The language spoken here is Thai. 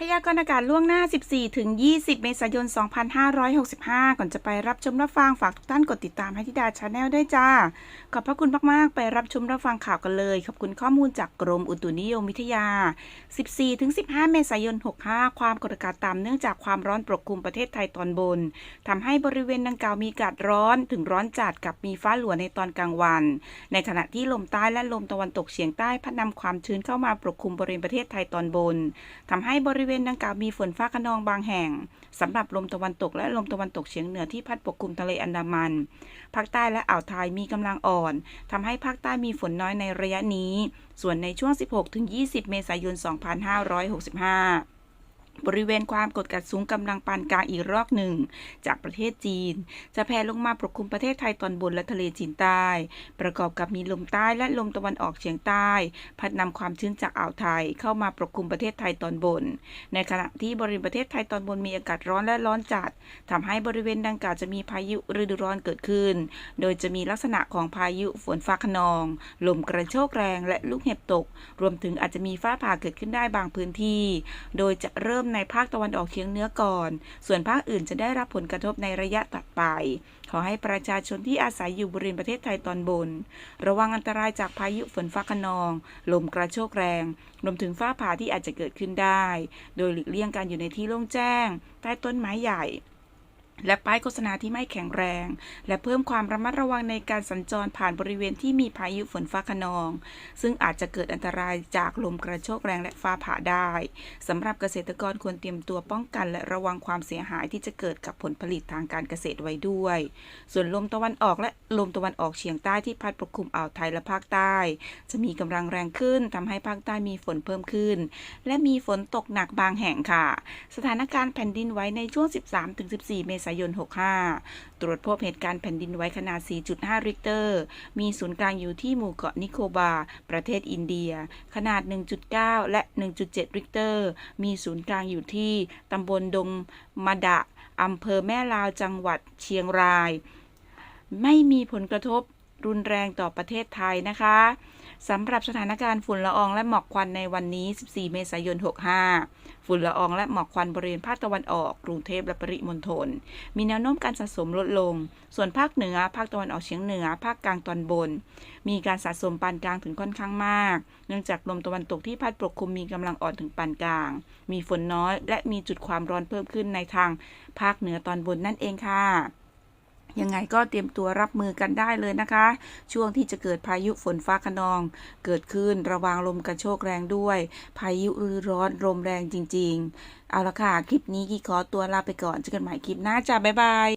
พยากรณ์อากาศล่วงหน้า 14 ถึง 20 เมษายน 2565 ก่อนจะไปรับชมรับฟังฝากทุกท่านกดติดตามให้ทิดาชาแนลได้จ้า ขอบพระคุณมาก ๆ ไปรับชมรับฟังข่าวกันเลย ขอบคุณข้อมูลจากกรมอุตุนิยมวิทยา 14 ถึง 15 เมษายน 65 ความกดอากาศต่ำเนื่องจากความร้อนปกคลุมประเทศไทยตอนบนทำให้บริเวณดังกล่าวมีอากาศร้อนถึงร้อนจัดกับมีฟ้าหลัวในตอนกลางวัน ในขณะที่ลมใต้และลมตะวันตกเฉียงใต้พัดนำความชื้นเข้ามาปกคลุมบริเวณประเทศไทยตอนบนทำให้บริเวณดังกล่าวมีฝนฟ้าคะนองบางแห่งสำหรับลมตะวันตกและลมตะวันตกเฉียงเหนือที่พัดปกคลุมทะเลอันดามัน ภาคใต้และอ่าวไทยมีกำลังอ่อนทำให้ภาคใต้มีฝนน้อยในระยะนี้ ส่วนในช่วง 16-20 เมษายน 2565 บริเวณความกดอากาศสูงกำลังปานกลางอีกรอบหนึ่ง จากประเทศจีน จะแผ่ลงมาปกคลุมประเทศไทยตอนบนและทะเลจีนใต้ ประกอบกับมีลมใต้และลมตะวันออกเฉียงใต้ พัดนำความชื้นจากอ่าวไทยเข้ามาปกคลุมประเทศไทยตอนบน ในขณะที่บริเวณประเทศไทยตอนบนมีอากาศร้อนและร้อนจัดทำให้บริเวณดังกล่าวจะมีพายุฤดูร้อนเกิดขึ้น โดยจะมีลักษณะของพายุฝนฟ้าคะนอง ลมกระโชกแรงและลูกเห็บตก รวมถึงอาจจะมีฟ้าผ่าเกิดขึ้นได้บางพื้นที่ โดยจะเริ่มในภาคตะวันออกเฉียงเหนือก่อน ส่วนภาคอื่นจะได้รับผลกระทบในระยะต่อไป ขอให้ประชาชนที่อาศัยอยู่บริเวณประเทศไทยตอนบน ระวังอันตรายจากพายุฝนฟ้าคะนอง ลมกระโชกแรง รวมถึงฟ้าผ่าที่อาจจะเกิดขึ้นได้ โดยหลีกเลี่ยงการอยู่ในที่โล่งแจ้ง ใต้ต้นไม้ใหญ่ และป้ายโฆษณาที่ไม่แข็งแรง และเพิ่มความระมัดระวังในการสัญจรผ่านบริเวณที่มีพายุฝนฟ้าคะนอง ซึ่งอาจจะเกิดอันตรายจากลมกระโชกแรงและฟ้าผ่าได้สำหรับเกษตรกรควรเตรียมตัวป้องกัน และระวังความเสียหายที่จะเกิดกับผลผลิตทางการเกษตรไว้ด้วย ส่วนลมตะวันออกและลมตะวันออกเฉียงใต้ที่พัดปกคลุมอ่าวไทยและภาคใต้ จะมีกำลังแรงขึ้นทำให้ภาคใต้มีฝนเพิ่มขึ้น และมีฝนตกหนักบางแห่งค่ะ สถานการณ์แผ่นดินไหวในช่วง 13-14 เมษายน 65 ตรวจพบเหตุการณ์แผ่นดินไหวขนาด 4.5 ริกเตอร์ มีศูนย์กลางอยู่ที่หมู่เกาะนิโคบา ประเทศอินเดีย ขนาด 1.9 และ 1.7 ริกเตอร์ มีศูนย์กลางอยู่ที่ตำบลดงมาดะอำเภอแม่ลาวจังหวัดเชียงราย ไม่มีผลกระทบ รุนแรงต่อประเทศไทยนะคะสำหรับสถานการณ์ฝุ่นละอองและหมอกควันในวันนี้ 14 เมษายน 65 ฝุ่นละอองและหมอกควันบริเวณภาคตะวันออก กรุงเทพและปริมณฑล มีแนวโน้มการสะสมลดลง ส่วนภาคเหนือ ภาคตะวันออกเฉียงเหนือ ภาคกลางตอนบน มีการสะสมปานกลางถึงค่อนข้างมาก เนื่องจากลมตะวันตกที่พัดปกคลุมมีกำลังอ่อนถึงปานกลาง มีฝนน้อย และมีจุดความร้อนเพิ่มขึ้นในทาง ภาคเหนือตอนบนนั่นเองค่ะ ยังไงก็เตรียมตัวรับมือกันได้เลยนะคะ ช่วงที่จะเกิดพายุฝนฟ้าคะนอง เกิดขึ้นระวังลมกระโชกแรงด้วย พายุฤดูร้อนลมแรงจริง ๆ เอาละค่ะ คลิปนี้กี่ขอตัวลาไปก่อนเจอกันใหม่คลิปหน้าจ้าบ๊ายบาย